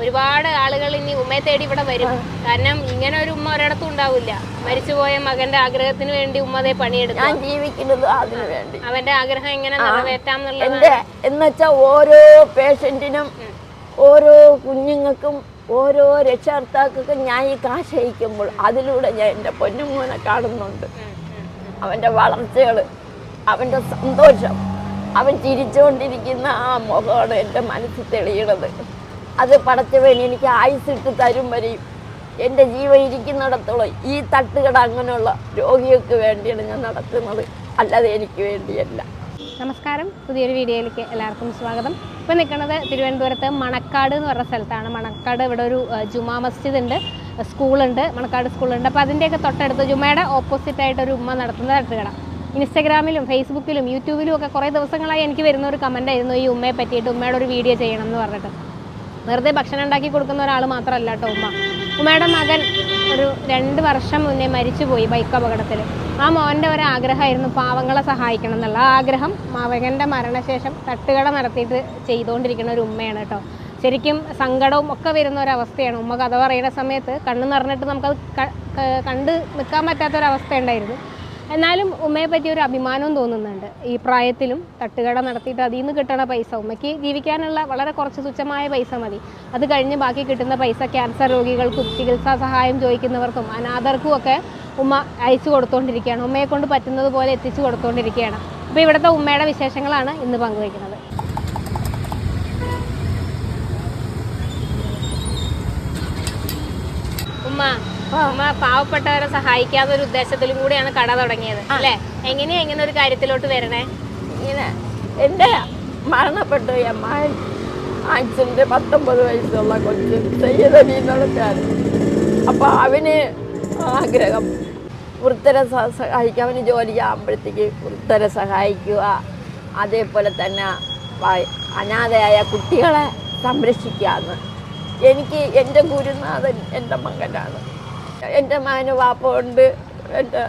ഒരുപാട് ആളുകൾ ഇനി ഉമ്മയെ തേടി ഇവിടെ വരും. കാരണം ഇങ്ങനെ ഒരു ഉമ്മ ഒരിടത്തും ഉണ്ടാവില്ല. മരിച്ചുപോയ മകന്റെ ആഗ്രഹത്തിന് വേണ്ടി ഉമ്മ അതേ പണിയെടുക്കും ഞാൻ ജീവിക്കുന്നത് അതിനു വേണ്ടി. അവന്റെ ആഗ്രഹം എങ്ങനെ നിറവേറ്റാം എന്നുള്ളത് എന്റെ എന്നുവെച്ചാൽ ഓരോ പേഷ്യന്റിനും ഓരോ കുഞ്ഞുങ്ങൾക്കും ഓരോ രക്ഷകർത്താക്കൾക്കും ഞാൻ ഈ കാശയിക്കുമ്പോൾ അതിലൂടെ ഞാൻ എന്റെ പൊന്നുമോനെ കാണുന്നുണ്ട്. അവന്റെ വളർച്ചകൾ അവന്റെ സന്തോഷം അവൻ ചിരിച്ചുകൊണ്ടിരിക്കുന്ന ആ മുഖമാണ് എന്റെ മനസ്സിൽ തെളിയണത്. അത് പടച്ചവൻ എനിക്ക് ആയുസിട്ട് തരും വരെയും എന്റെ ജീവൻ ഇരിക്കുന്നിടത്തോളം ഈ തട്ടുകട അങ്ങനെയുള്ള രോഗികൾക്ക് വേണ്ടിയാണ് ഞാൻ നടത്തുന്നത്. അല്ലാതെ എനിക്ക് വേണ്ടിയല്ല. നമസ്കാരം. പുതിയൊരു വീഡിയോയിലേക്ക് എല്ലാവർക്കും സ്വാഗതം. ഇപ്പോൾ നിൽക്കുന്നത് തിരുവനന്തപുരത്ത് മണക്കാട് എന്ന് പറഞ്ഞ സ്ഥലത്താണ്. മണക്കാട് ഇവിടെ ഒരു ജുമാ മസ്ജിദ് ഉണ്ട്. സ്കൂളുണ്ട്. മണക്കാട് സ്കൂളുണ്ട്. അപ്പോൾ അതിന്റെയൊക്കെ തൊട്ടടുത്ത് ജുമയുടെ ഒരു ഉമ്മ നടത്തുന്ന തട്ടുകട. ഇൻസ്റ്റഗ്രാമിലും ഫേസ്ബുക്കിലും യൂട്യൂബിലും ഒക്കെ കുറേ ദിവസങ്ങളായി എനിക്ക് വരുന്ന ഒരു കമന്റ് ആയിരുന്നു ഈ ഉമ്മയെ പറ്റിയിട്ട് ഉമ്മയുടെ ഒരു വീഡിയോ ചെയ്യണം എന്ന് പറഞ്ഞിട്ട്. വെറുതെ ഭക്ഷണം ഉണ്ടാക്കി കൊടുക്കുന്ന ഒരാൾ മാത്രമല്ല കേട്ടോ ഉമ്മ. ഉമ്മയുടെ മകൻ ഒരു രണ്ട് വർഷം മുന്നേ മരിച്ചുപോയി ബൈക്ക് അപകടത്തിൽ ആ മോന്റെ ഒരു ആഗ്രഹമായിരുന്നു പാവങ്ങളെ സഹായിക്കണം എന്നുള്ള. ആ ആഗ്രഹം മകന്റെ മരണശേഷം തട്ടുകട നടത്തിയിട്ട് ചെയ്തുകൊണ്ടിരിക്കുന്ന ഒരു ഉമ്മയാണ് കേട്ടോ. ശരിക്കും സങ്കടവും ഒക്കെ വരുന്ന ഒരവസ്ഥയാണ്. ഉമ്മ കഥ പറയുന്ന സമയത്ത് കണ്ണു നിറഞ്ഞിട്ട് നമുക്കത് കണ്ട് നിൽക്കാൻ പറ്റാത്തൊരവസ്ഥ ഉണ്ടായിരുന്നു. എന്നാലും ഉമ്മയെ പറ്റി ഒരു അഭിമാനവും തോന്നുന്നുണ്ട്. ഈ പ്രായത്തിലും തട്ടുകട നടത്തിയിട്ട് അതിൽ നിന്ന് കിട്ടണ പൈസ ഉമ്മയ്ക്ക് ജീവിക്കാനുള്ള വളരെ കുറച്ച് തുച്ഛമായ പൈസ മതി. അത് കഴിഞ്ഞ് ബാക്കി കിട്ടുന്ന പൈസ ക്യാൻസർ രോഗികൾക്കും ചികിത്സാ സഹായം ചോദിക്കുന്നവർക്കും അനാഥർക്കും ഒക്കെ ഉമ്മ അയച്ചു കൊടുത്തുകൊണ്ടിരിക്കുകയാണ് ഉമ്മയെ കൊണ്ട് പറ്റുന്നത് പോലെ എത്തിച്ചു കൊടുത്തുകൊണ്ടിരിക്കുകയാണ് അപ്പോൾ ഇവിടുത്തെ ഉമ്മയുടെ വിശേഷങ്ങളാണ് ഇന്ന് പങ്കുവയ്ക്കുന്നത് ഉമ്മ ഉമ്മ പാവപ്പെട്ടവരെ സഹായിക്കാത്ത ഒരു ഉദ്ദേശത്തിലും കൂടിയാണ് കട തുടങ്ങിയത്. അല്ലേ? എങ്ങനെയാ ഇങ്ങനെ ഒരു കാര്യത്തിലോട്ട് വരണേ? ഇങ്ങനെ എന്റെ മരണപ്പെട്ട അമ്മായി ആക്സിഡന്റ് പത്തൊമ്പത് വയസ്സുള്ള കൊച്ച് സയ്യദലി എന്നുള്ള പേര്. അപ്പോൾ അവന് ആഗ്രഹം വൃത്തരെ സഹായിക്കുക അവന് ജോലി ചെയ്യുമ്പോഴത്തേക്ക് വൃത്തരെ സഹായിക്കുക. അതേപോലെ തന്നെ അനാഥയായ കുട്ടികളെ സംരക്ഷിക്കാമെന്ന് എനിക്ക് എന്റെ ഗുരുനാഥൻ എന്റെ മകനാണ്. എന്റെ മകന് വാപ്പ ഉണ്ട്. എന്റെ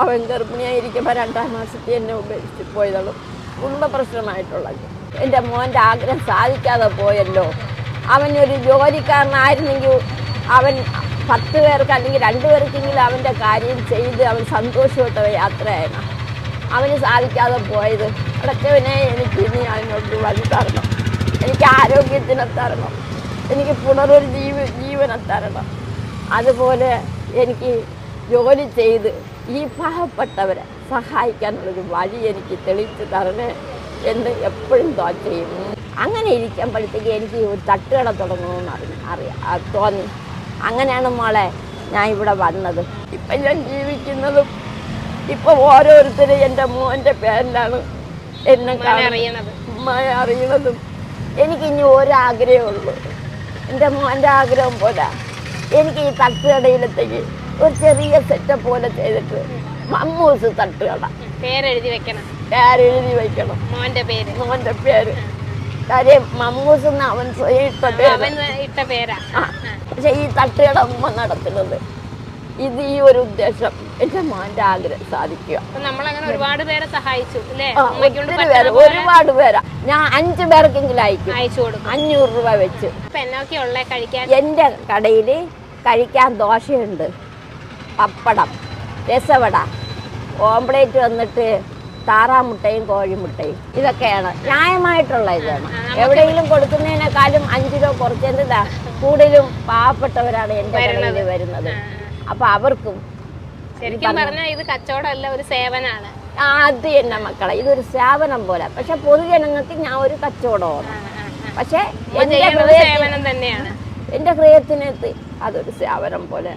അവൻ ഗർഭിണിയായിരിക്കുമ്പോൾ രണ്ടാം മാസത്തിൽ എന്നെ ഉപേക്ഷിച്ച് പോയതുള്ളൂ കുടുംബ പ്രശ്നമായിട്ടുള്ളത്. എന്റെ മോന്റെ ആഗ്രഹം സാധിക്കാതെ പോയല്ലോ. അവനൊരു ജോലിക്കാരനായിരുന്നെങ്കിൽ അവൻ പത്ത് പേർക്ക് അല്ലെങ്കിൽ രണ്ടു പേർക്കെങ്കിലും അവന്റെ കാര്യം ചെയ്ത് അവൻ സന്തോഷമായിട്ട് യാത്രയായിരുന്നു. അവന് സാധിക്കാതെ പോയത്. അടച്ചവനെ എനിക്ക് ഇനി അതിനോട് വഴി തരണം. എനിക്ക് ആരോഗ്യത്തിനെ തരണം. എനിക്ക് പുനരൊരു ജീവ ജീവനെ തരണം. അതുപോലെ എനിക്ക് ജോലി ചെയ്ത് ഈ പാവപ്പെട്ടവരെ സഹായിക്കാനുള്ളൊരു വഴി എനിക്ക് തെളിച്ച് തരണേ എന്ന് എപ്പോഴും തോ ചെയ്യും അങ്ങനെ ഇരിക്കുമ്പോഴത്തേക്ക് എനിക്ക് ഒരു തട്ടുകട തുടങ്ങണമെന്ന് അറിഞ്ഞു അറിയാം തോന്നി. അങ്ങനെയാണ് മോളെ ഞാൻ ഇവിടെ വന്നത്. ഇപ്പം ഞാൻ ജീവിക്കുന്നതും ഇപ്പം ഓരോരുത്തരും എന്റെ മോന്റെ പേരിലാണ് എന്നെ ഉമ്മയെ അറിയണതും. എനിക്കിനി ഒരാഗ്രഹമുള്ളൂ എന്റെ മോന്റെ ആഗ്രഹം പോലെ എനിക്ക് ഈ തട്ടുകടയിലത്തേക്ക് ഒരു ചെറിയ സെറ്റപ്പ് പോലെ ചെയ്തിട്ട് മമ്മൂസ് തട്ടുകട പേരെഴുതി വെക്കണം. പേരെഴുതി വെക്കണം. മോന്റെ പേര്. മോന്റെ പേര്. കാര്യം മമ്മൂസ് എന്ന് അവൻ സ്വയം ഇട്ട പേര്. അവൻ ഇട്ട പേരാ. പക്ഷെ ഈ തട്ടുകട ഉമ്മ നടത്തുന്നത്. ഇത് ഈ ഒരു ഉദ്ദേശം എന്റെ മാന്റെ ആഗ്രഹം സാധിക്കുക. നമ്മളങ്ങനെ ഒരുപാട് പേരെ സഹായിച്ചു ഒരുപാട് പേരാ. ഞാൻ അഞ്ചു പേർക്കെങ്കിലും അയക്കും. അയച്ചു കൊടുക്കും. അഞ്ഞൂറ് രൂപ വെച്ച്. എന്റെ കടയിൽ കഴിക്കാൻ? കടയിൽ കഴിക്കാൻ ദോശയുണ്ട് പപ്പടം രസവട ഓംപ്ലേറ്റ് വന്നിട്ട് താറാമുട്ടയും കോഴിമുട്ടയും. ഇതൊക്കെയാണ് ന്യായമായിട്ടുള്ള ഇതാണ്. എവിടെയെങ്കിലും കൊടുക്കുന്നതിനേക്കാളും അഞ്ച് രൂപ കുറച്ചതിന്റെ ഇതാ കൂടുതലും പാവപ്പെട്ടവരാണ് എന്റെ കടയിൽ വരുന്നത്. അപ്പം അവർക്കും ശരിക്കും പറഞ്ഞാൽ ഇത് കച്ചവടമല്ല ഒരു സേവനാണ്. അത് തന്നെ മക്കളെ. ഇതൊരു സേവനം പോലെ. പക്ഷെ പൊതുജനങ്ങൾക്ക് ഞാൻ ഒരു കച്ചവടമാണ്. പക്ഷെ എന്റെ തന്നെയാണ്. എന്റെ ഹൃദയത്തിനകത്ത് അതൊരു സേവനം പോലെ.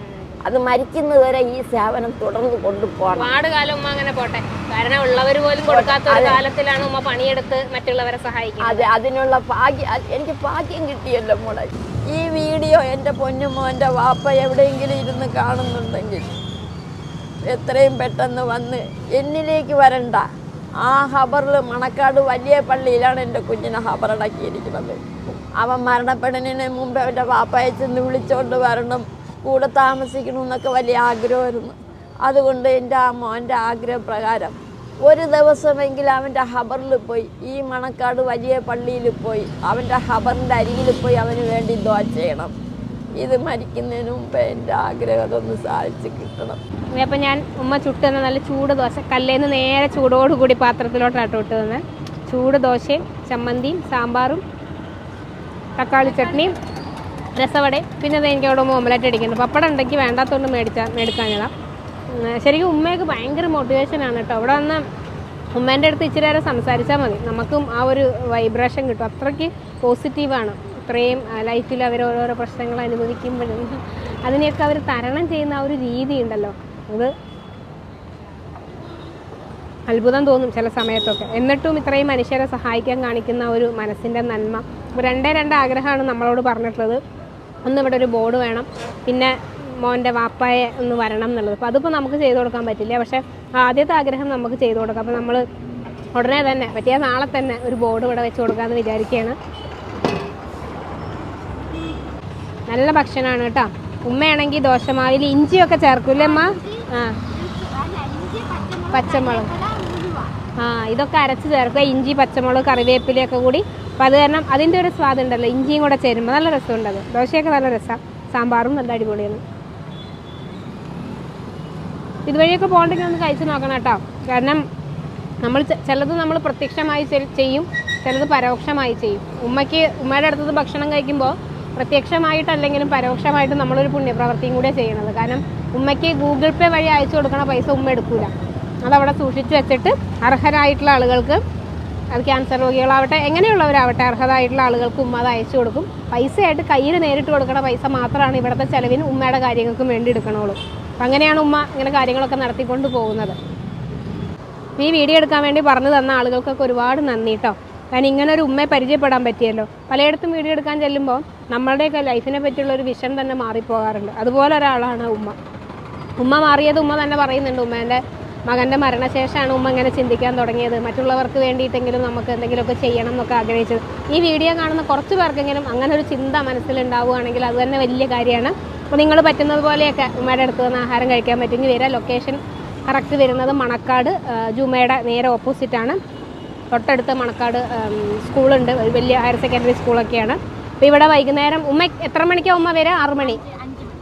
അത് മരിക്കുന്നതുവരെ ഈ സേവനം തുടർന്ന് കൊണ്ടുപോകണം. ഒരുപാട് കാലം ഉമ്മ അങ്ങനെ പോട്ടെ. കാരണം ഉള്ളവർ പോലും കൊടുക്കാത്ത ഒരു കാലത്തിലാണ് ഉമ്മ പണിയെടുത്ത് മറ്റുള്ളവരെ സഹായിക്കുന്നത്. അതെ അതിനുള്ള ഭാഗ്യം എനിക്ക് ഭാഗ്യം കിട്ടിയല്ലോ മോളെ. ഈ വീഡിയോ എന്റെ പൊന്നുമോന്റെ വാപ്പ എവിടെയെങ്കിലും ഇരുന്ന് കാണുന്നുണ്ടെങ്കിൽ എത്രയും പെട്ടെന്ന് വന്ന് എന്നിലേക്ക് വരണ്ട. ആ ഹബറിൽ മണക്കാട് വലിയ പള്ളിയിലാണ് എന്റെ കുഞ്ഞിനെ ഹബറടക്കിയിരിക്കുന്നത് അവൻ മരണപ്പെടുന്നതിന് മുമ്പ് അവന്റെ വാപ്പയെ ചെന്ന് വിളിച്ചോണ്ട് വരണം. കൂടെ താമസിക്കണം എന്നൊക്കെ വലിയ ആഗ്രഹമായിരുന്നു. അതുകൊണ്ട് എന്റെ ആ മോന്റെ ആഗ്രഹപ്രകാരം ഒരു ദിവസമെങ്കിലും അവന്റെ ഹബറിൽ പോയി ഈ മണക്കാട് വലിയ പള്ളിയിൽ പോയി അവന്റെ ഹബറിന്റെ അരികിൽ പോയി അവന് വേണ്ടി ദ്വാ ചെയ്യണം. ഇത് മരിക്കുന്നതിന് മുമ്പ് എന്റെ ആഗ്രഹം അതൊന്ന് സാധിച്ച് കിട്ടണം. അപ്പം ഞാൻ ഉമ്മ ചുട്ടുന്ന നല്ല ചൂട് ദോശ കല്ലേന്ന് നേരെ ചൂടോടുകൂടി പാത്രത്തിലോട്ടാട്ടോ ഇട്ട് തന്നെ ചൂട് ദോശയും ചമ്മന്തിയും സാമ്പാറും തക്കാളി ചട്നിയും രസവടയും പിന്നെ അത് എനിക്ക് അവിടെ ഓംലെറ്റ് അടിക്കുന്നു പപ്പടം ഉണ്ടെങ്കിൽ വേണ്ടാത്തതുകൊണ്ട് മേടിച്ചാൽ മേടിക്കാഞ്ഞതാ. ശരിക്കും ഉമ്മയൊക്കെ ഭയങ്കര മോട്ടിവേഷനാണ് കേട്ടോ. അവിടെ വന്ന് ഉമ്മേന്റെ അടുത്ത് ഇച്ചിരി നേരം സംസാരിച്ചാൽ മതി. നമുക്കും ആ ഒരു വൈബ്രേഷൻ കിട്ടും. അത്രയ്ക്ക് പോസിറ്റീവാണ് ഇത്രയും ലൈഫിൽ അവർ ഓരോരോ പ്രശ്നങ്ങൾ അനുഭവിക്കുമ്പോഴും അതിനെയൊക്കെ അവർ തരണം ചെയ്യുന്ന ആ ഒരു രീതി ഉണ്ടല്ലോ. അത് അത്ഭുതം തോന്നും ചില സമയത്തൊക്കെ. എന്നിട്ടും ഇത്രയും മനുഷ്യരെ സഹായിക്കാൻ കാണിക്കുന്ന ഒരു മനസ്സിന്റെ നന്മ. രണ്ടേ രണ്ട് ആഗ്രഹമാണ് നമ്മളോട് പറഞ്ഞിട്ടുള്ളത്. ഒന്ന് ഇവിടെ ഒരു ബോർഡ് വേണം. പിന്നെ മോന്റെ വാപ്പായെ ഒന്ന് വരണം എന്നുള്ളത്. അപ്പോൾ അതിപ്പോൾ നമുക്ക് ചെയ്തു കൊടുക്കാൻ പറ്റില്ല. പക്ഷേ ആദ്യത്തെ ആഗ്രഹം നമുക്ക് ചെയ്തു കൊടുക്കാം. അപ്പോൾ നമ്മൾ ഉടനെ തന്നെ പറ്റിയ നാളെ തന്നെ ഒരു ബോർഡ് ഇവിടെ വെച്ച് കൊടുക്കാമെന്ന് വിചാരിക്കുകയാണ്. നല്ല ഭക്ഷണമാണ് കേട്ടോ. ഉമ്മയാണെങ്കിൽ ദോശമാവിൽ ഇഞ്ചിയൊക്കെ ചേർക്കൂലേ അമ്മ ആ. പച്ചമുളക്. ആ ഇതൊക്കെ അരച്ച് ചേർക്കുക. ഇഞ്ചി പച്ചമുളക് കറിവേപ്പിലയൊക്കെ കൂടി അപ്പോൾ അത് കാരണം അതിന്റെ ഒരു സ്വാദുണ്ടല്ലോ ഇഞ്ചിയും കൂടെ ചേരുമ്പോൾ നല്ല രസമുണ്ട് അത്. ദോശയൊക്കെ നല്ല രസമാണ് സാമ്പാറും നല്ല അടിപൊളിയാണ്. ഇതുവഴിയൊക്കെ പോകണ്ടെങ്കിൽ ഒന്ന് കഴിച്ച് നോക്കണം കേട്ടോ. കാരണം നമ്മൾ ചിലത് നമ്മൾ പ്രത്യക്ഷമായി ചെയ്യും ചിലത് പരോക്ഷമായി ചെയ്യും. ഉമ്മയ്ക്ക് ഉമ്മയുടെ അടുത്തത് ഭക്ഷണം കഴിക്കുമ്പോൾ പ്രത്യക്ഷമായിട്ടല്ലെങ്കിലും പരോക്ഷമായിട്ട് നമ്മളൊരു പുണ്യപ്രവൃത്തിയും കൂടെ ചെയ്യണത്. കാരണം ഉമ്മയ്ക്ക് ഗൂഗിൾ പേ വഴി അയച്ചു കൊടുക്കണ പൈസ ഉമ്മ എടുക്കൂല. അതവിടെ സൂക്ഷിച്ചു വെച്ചിട്ട് അർഹരായിട്ടുള്ള ആളുകൾക്ക് അത് ക്യാൻസർ രോഗികളാവട്ടെ എങ്ങനെയുള്ളവരാവട്ടെ അർഹതായിട്ടുള്ള ആളുകൾക്ക് ഉമ്മ അത് അയച്ചു കൊടുക്കും. പൈസയായിട്ട് കയ്യിൽ നേരിട്ട് കൊടുക്കണ പൈസ മാത്രമാണ് ഇവിടുത്തെ ചിലവിന് ഉമ്മയുടെ കാര്യങ്ങൾക്കും വേണ്ടി എടുക്കണുള്ളൂ. അപ്പം അങ്ങനെയാണ് ഉമ്മ ഇങ്ങനെ കാര്യങ്ങളൊക്കെ നടത്തിക്കൊണ്ട് പോകുന്നത്. ഈ വീഡിയോ എടുക്കാൻ വേണ്ടി പറഞ്ഞു തന്ന ആളുകൾക്കൊക്കെ ഒരുപാട് നന്ദി കേട്ടോ കാരണം ഇങ്ങനെ ഒരു ഉമ്മയെ പരിചയപ്പെടാൻ പറ്റിയല്ലോ. പലയിടത്തും വീഡിയോ എടുക്കാൻ ചെല്ലുമ്പോൾ നമ്മളുടെയൊക്കെ ലൈഫിനെ പറ്റിയുള്ള ഒരു വിഷൻ തന്നെ മാറിപ്പോകാറുണ്ട്. അതുപോലെ ഒരാളാണ് ഉമ്മ. ഉമ്മ മാറിയത് ഉമ്മ തന്നെ പറയുന്നുണ്ട്. ഉമ്മേന്റെ മകന്റെ മരണശേഷമാണ് ഉമ്മ ഇങ്ങനെ ചിന്തിക്കാൻ തുടങ്ങിയത്. മറ്റുള്ളവർക്ക് വേണ്ടിയിട്ടെങ്കിലും നമുക്ക് എന്തെങ്കിലുമൊക്കെ ചെയ്യണം എന്നൊക്കെ ആഗ്രഹിച്ചത് ഈ വീഡിയോ കാണുന്ന കുറച്ച് പേർക്കെങ്കിലും അങ്ങനെ ഒരു ചിന്ത മനസ്സിലുണ്ടാവുകയാണെങ്കിൽ അത് തന്നെ വലിയ കാര്യമാണ്. അപ്പോൾ നിങ്ങൾ പറ്റുന്നത് പോലെയൊക്കെ ഉമ്മയുടെ അടുത്ത് നിന്ന് ആഹാരം കഴിക്കാൻ പറ്റുമെങ്കിൽ വരാം ലൊക്കേഷൻ കറക്റ്റ് വരുന്നത് മണക്കാട് ജുമയുടെ നേരെ ഓപ്പോസിറ്റാണ് തൊട്ടടുത്ത് മണക്കാട് സ്കൂളുണ്ട് വലിയ ഹയർ സെക്കൻഡറി സ്കൂളൊക്കെയാണ് അപ്പോൾ ഇവിടെ വൈകുന്നേരം ഉമ്മ എത്ര മണിക്കാണ് ഉമ്മ വരിക? ആറ് മണി.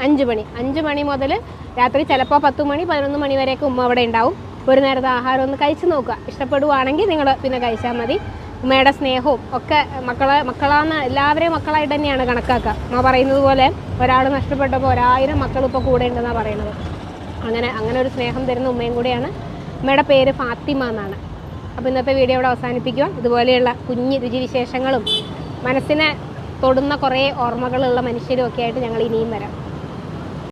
അഞ്ച് മണി. അഞ്ച് മണി മുതൽ രാത്രി ചിലപ്പോൾ പത്ത് മണി പതിനൊന്ന് മണി വരെയൊക്കെ ഉമ്മ അവിടെ ഉണ്ടാവും. ഒരു നേരത്തെ ആഹാരം ഒന്ന് കഴിച്ച് നോക്കുക. ഇഷ്ടപ്പെടുവാണെങ്കിൽ നിങ്ങൾ പിന്നെ കഴിച്ചാൽ മതി. ഉമ്മയുടെ സ്നേഹവും ഒക്കെ മക്കളെ മക്കളാന്ന് എല്ലാവരെയും മക്കളായിട്ട് തന്നെയാണ് കണക്കാക്കുക. അമ്മ പറയുന്നത് പോലെ ഒരാൾ നഷ്ടപ്പെട്ടപ്പോൾ ഒരായിരം മക്കൾ ഇപ്പോൾ കൂടെ ഉണ്ടെന്നാണ് പറയുന്നത്. അങ്ങനെ അങ്ങനെ ഒരു സ്നേഹം തരുന്ന ഉമ്മയും കൂടിയാണ്. ഉമ്മയുടെ പേര് ഫാത്തിമ എന്നാണ്. അപ്പോൾ ഇന്നത്തെ വീഡിയോ ഇവിടെ അവസാനിപ്പിക്കുക ഇതുപോലെയുള്ള കുഞ്ഞ് രുചിവിശേഷങ്ങളും മനസ്സിനെ തൊടുന്ന കുറേ ഓർമ്മകളുള്ള മനുഷ്യരും ഒക്കെ ആയിട്ട് ഞങ്ങൾ ഇനിയും വരാം.